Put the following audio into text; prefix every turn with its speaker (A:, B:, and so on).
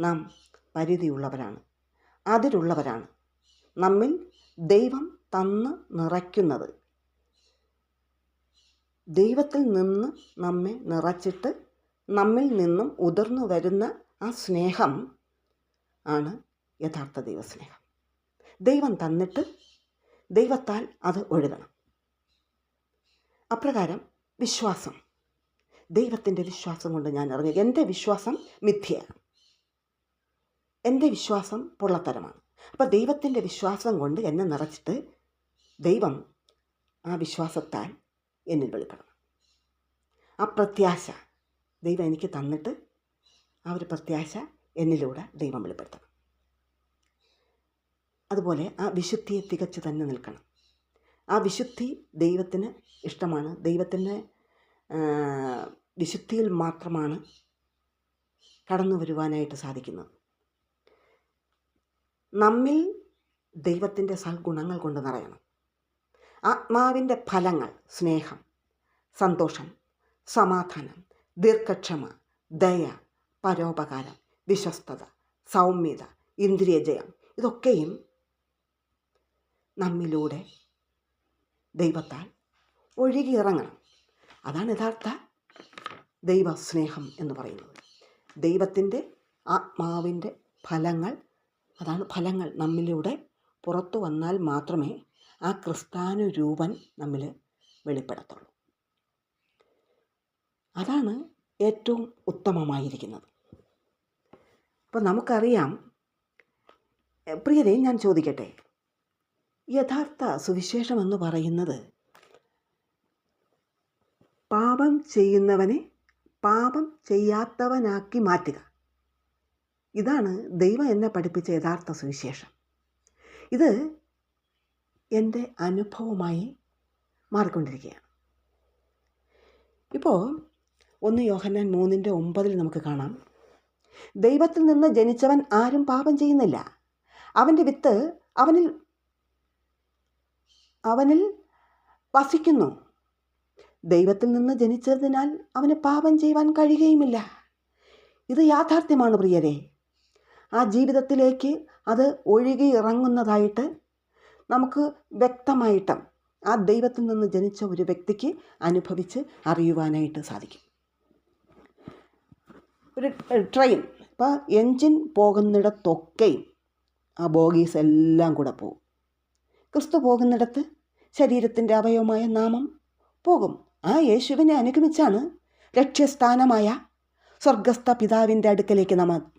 A: നാം പരിധിയുള്ളവരാണ്. അതിരുള്ളവരാണ് നമ്മിൽ ദൈവം തന്ന് നിറയ്ക്കുന്നത്. ദൈവത്തിൽ നിന്ന് നമ്മെ നിറച്ചിട്ട് നമ്മിൽ നിന്നും ഉതിർന്നു വരുന്ന ആ സ്നേഹം ആണ് യഥാർത്ഥ ദൈവസ്നേഹം. ദൈവം തന്നിട്ട് ദൈവത്താൽ അത് ഒഴുകണം. അപ്രകാരം വിശ്വാസം. ദൈവത്തിന്റെ വിശ്വാസം കൊണ്ട് ഞാൻ അറിഞ്ഞു എന്റെ വിശ്വാസം മിഥ്യയാണ്. എന്റെ വിശ്വാസം പൊള്ളത്തരമാണ്. അപ്പോൾ ദൈവത്തിന്റെ വിശ്വാസം കൊണ്ട് എന്നെ നിറച്ചിട്ട് ദൈവം ആ വിശ്വാസത്താൽ എന്നിൽ വെളിപ്പെടണം. ആ പ്രത്യാശ ദൈവം എനിക്ക് തന്നിട്ട് ആ ഒരു പ്രത്യാശ എന്നിലൂടെ ദൈവം വെളിപ്പെടുത്തണം. അതുപോലെ ആ വിശുദ്ധിയെ തികച്ചു തന്നെ നിൽക്കണം. ആ വിശുദ്ധി ദൈവത്തിന് ഇഷ്ടമാണ്. ദൈവത്തിന് വിശുദ്ധിയിൽ മാത്രമാണ് കടന്നു വരുവാനായിട്ട് സാധിക്കുന്നത്. നമ്മിൽ ദൈവത്തിന്റെ സൽഗുണങ്ങൾ കൊണ്ട് നിറയണം. ആത്മാവിന്റെ ഫലങ്ങൾ സ്നേഹം സന്തോഷം സമാധാനം ദീർഘക്ഷമ ദയ പരോപകാരം വിശ്വസ്തത സൗമ്യത ഇന്ദ്രിയജയം ഇതൊക്കെയും നമ്മിലൂടെ ദൈവത്താൽ ഒഴുകിയിറങ്ങണം അതാണ് യഥാർത്ഥ ദൈവസ്നേഹം എന്ന് പറയുന്നത്. ദൈവത്തിന്റെ ആത്മാവിന്റെ ഫലങ്ങൾ അതാണ് ഫലങ്ങൾ നമ്മിലൂടെ പുറത്തു വന്നാൽ മാത്രമേ ആ ക്രിസ്താനുരൂപൻ നമ്മിൽ വെളിപ്പെടുത്തുള്ളൂ. അതാണ് ഏറ്റവും ഉത്തമമായിരിക്കുന്നത്. അപ്പോൾ നമുക്കറിയാം പ്രിയതയും ഞാൻ ചോദിക്കട്ടെ യഥാർത്ഥ സുവിശേഷം എന്ന് പറയുന്നത് പാപം ചെയ്യുന്നവനെ പാപം ചെയ്യാത്തവനാക്കി മാറ്റുക. ഇതാണ് ദൈവം എന്നെ പഠിപ്പിച്ച യഥാർത്ഥ സുവിശേഷം. ഇത് എന്റെ അനുഭവമായി മാറിക്കൊണ്ടിരിക്കുകയാണ്. ഇപ്പോൾ ഒന്ന് യോഹന്നാൻ മൂന്നിന്റെ ഒമ്പതിൽ നമുക്ക് കാണാം. ദൈവത്തിൽ നിന്ന് ജനിച്ചവൻ ആരും പാപം ചെയ്യുന്നില്ല. അവന്റെ വിത്ത് അവനിൽ അവനിൽ വസിക്കുന്നു. ദൈവത്തിൽ നിന്ന് ജനിച്ചതിനാൽ അവന് പാപം ചെയ്യുവാൻ കഴിയുകയുമില്ല. ഇത് യാഥാർത്ഥ്യമാണ് പ്രിയരെ. ആ ജീവിതത്തിലേക്ക് അത് ഒഴുകി ഇറങ്ങുന്നതായിട്ട് നമുക്ക് വ്യക്തമായിട്ടും ആ ദൈവത്തിൽ നിന്ന് ജനിച്ച ഒരു വ്യക്തിക്ക് അനുഭവിച്ച് അറിയുവാനായിട്ട് സാധിക്കും. ഒരു ട്രെയിൻ ഇപ്പോൾ എൻജിൻ പോകുന്നിടത്തൊക്കെയും ആ ബോഗീസ് എല്ലാം കൂടെ പോകും. ക്രിസ്തു പോകുന്നിടത്ത് ശരീരത്തിന്റെ അവയവമായ നാമം പോകും. ആ യേശുവിനെ അനുഗമിച്ചാണ് ലക്ഷ്യസ്ഥാനമായ സ്വർഗസ്ഥ പിതാവിന്റെ അടുക്കലേക്ക് നാം